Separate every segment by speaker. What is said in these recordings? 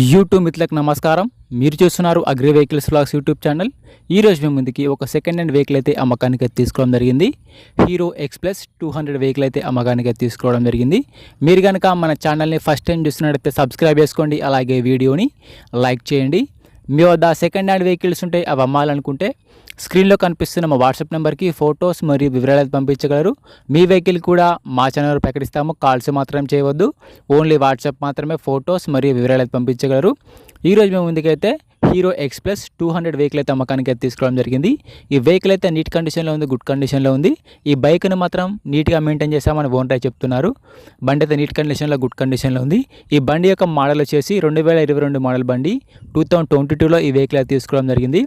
Speaker 1: YouTube మిత్రులకు నమస్కారం. మీరు చూస్తున్నారు agri vehicles blogs YouTube channel. ఈ రోజు మేము ముందుకి ఒక సెకండ్ హ్యాండ్ వెహికల్ అయితే అమ్మకానికి తీసుకోవడం జరిగింది. Hero Express two hundred vehicle అయితే అమ్మకానికి తీసుకోవడం జరిగింది. మీరు కనుక మన ఛానల్ని ఫస్ట్ టైం చూస్తున్నట్టయితే సబ్స్క్రైబ్ చేసుకోండి. అలాగే వీడియోని లైక్ చేయండి. మీ వద్ద సెకండ్ హ్యాండ్ వెహికల్స్ ఉంటే అవి అమ్మాలనుకుంటే స్క్రీన్లో కనిపిస్తున్న మా వాట్సాప్ నెంబర్కి ఫొటోస్ మరియు వివరాలు పంపించగలరు. మీ వెహికల్ కూడా మా ఛానల్ ప్రకటిస్తాము. కాల్స్ మాత్రం చేయవద్దు. ఓన్లీ వాట్సాప్ మాత్రమే ఫొటోస్ మరియు వివరాలు పంపించగలరు. ఈరోజు మేము ముందుకైతే Hero Express two hundred vehicle అయితే అమ్మకానికి అయితే తీసుకోవడం జరిగింది. ఈ వెహికల్ అయితే నీట్ కండిషన్లో ఉంది గుడ్ కండిషన్లో ఉంది. ఈ బైక్ను మాత్రం నీట్గా మెయింటైన్ చేస్తామని ఓనర్ చెప్తున్నారు. బండి అయితే నీట్ కండిషన్లో గుడ్ కండిషన్లో ఉంది. ఈ బండి యొక్క మోడల్ వచ్చేసి రెండు వేల ఇరవై రెండు మోడల్ బండి. టూ థౌసండ్ ట్వంటీ టూలో ఈ వెహికల్ అయితే తీసుకోవడం జరిగింది.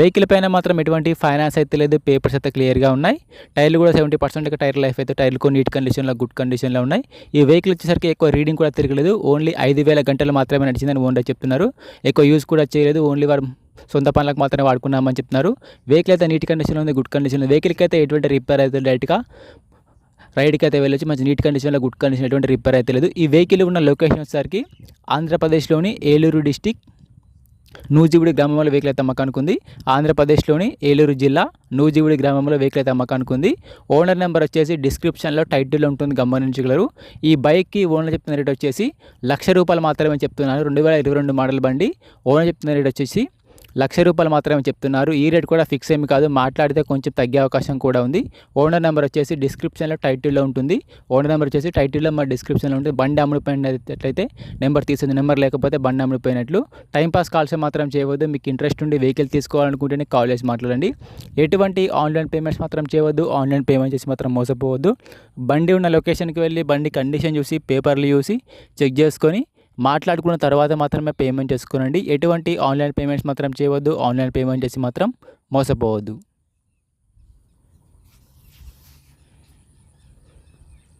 Speaker 1: వెహికల్ పైన మాత్రం ఎటువంటి ఫైనాన్స్ అయితే లేదు పేపర్స్ అయితే క్లియర్గా ఉన్నాయి. టైర్లు కూడా సెవెంటీ పర్సెంట్ టైర్ లైఫ్ అయితే టైర్లు కూడా నీట్ కండిషన్లో గుడ్ కండిషన్లో ఉన్నాయి. ఈ వెహికల్ వచ్చేసరికి ఎక్కువ రీడింగ్ కూడా తిరగలేదు. ఓన్లీ ఐదు వేల గంటలు మాత్రమే నడిచిందని ఓనర్ చెప్తున్నారు. ఎక్కువ యూజ్ కూడా చేయలేదు ఓన్లీ వారు సొంత పనులకు మాత్రమే వాడుకున్నామని చెప్తున్నారు. వెహికల్ అయితే నీట్ కండిషన్లో ఉంది గుడ్ కండిషన్లో వెహికల్కి అయితే ఎటువంటి రిపేర్ అయితే డైరెక్ట్గా రైడ్కి అయితే వెళ్ళొచ్చు. మంచి నీట్ కండిషన్లో గుడ్ కండిషన్ ఎటువంటి రిపేర్ అయితే లేదు. ఈ వెహికల్ ఉన్న లొకేషన్ వచ్చేసరికి ఆంధ్రప్రదేశ్లోని ఏలూరు డిస్టిక్ నూజివీడి గ్రామంలో వెహికల్ అయితే అమ్మకానికి ఆంధ్రప్రదేశ్లోని ఏలూరు జిల్లా నూజివీడి గ్రామంలో వెహికల్ అయితే అమ్మకానికి ఉంది ఓనర్ నెంబర్ వచ్చేసి డిస్క్రిప్షన్లో టైటిల్ ఉంటుంది గమనించగలరు. ఈ బైక్కి ఓనర్ చెప్తున్న రేట్ వచ్చేసి లక్ష రూపాయలు మాత్రమే చెప్తున్నారు రెండు వేల ఇరవై రెండు మోడల్ బండి. ఓనర్ చెప్తున్న రేట్ వచ్చేసి లక్ష రూపాయలు మాత్రమే చెప్తున్నారు. ఈ రేట్ కూడా ఫిక్స్ ఏమి కాదు. మాట్లాడితే కొంచెం తగ్గే అవకాశం కూడా ఉంది. ఓనర్ నెంబర్ వచ్చేసి డిస్క్రిప్షన్లో టైటిల్లో ఉంటుంది. ఓనర్ నెంబర్ వచ్చేసి టైటిల్లో మా డిస్క్రిప్షన్లో ఉంటుంది. బండి అమ్ముడిపోయినట్లయితే నెంబర్ తీసింది. నెంబర్ లేకపోతే బండి అమ్ముడిపోయినట్లు టైంపాస్ కాల్స్ మాత్రం చేయవద్దు. మీకు ఇంట్రెస్ట్ ఉండి వెహికల్ తీసుకోవాలనుకుంటేనే కాల్ చేసి మాట్లాడండి. ఎటువంటి ఆన్లైన్ పేమెంట్స్ మాత్రం చేయవద్దు. ఆన్లైన్ పేమెంట్ చేసి మాత్రం మోసపోవద్దు. బండి ఉన్న లొకేషన్కి వెళ్ళి బండి కండిషన్ చూసి పేపర్లు చూసి చెక్ చేసుకొని మాట్లాడుకున్న తర్వాత మాత్రమే పేమెంట్ చేసుకోనండి. ఎటువంటి ఆన్లైన్ పేమెంట్స్ మాత్రం చేయవద్దు. ఆన్లైన్ పేమెంట్ చేసి మాత్రం మోసపోవద్దు.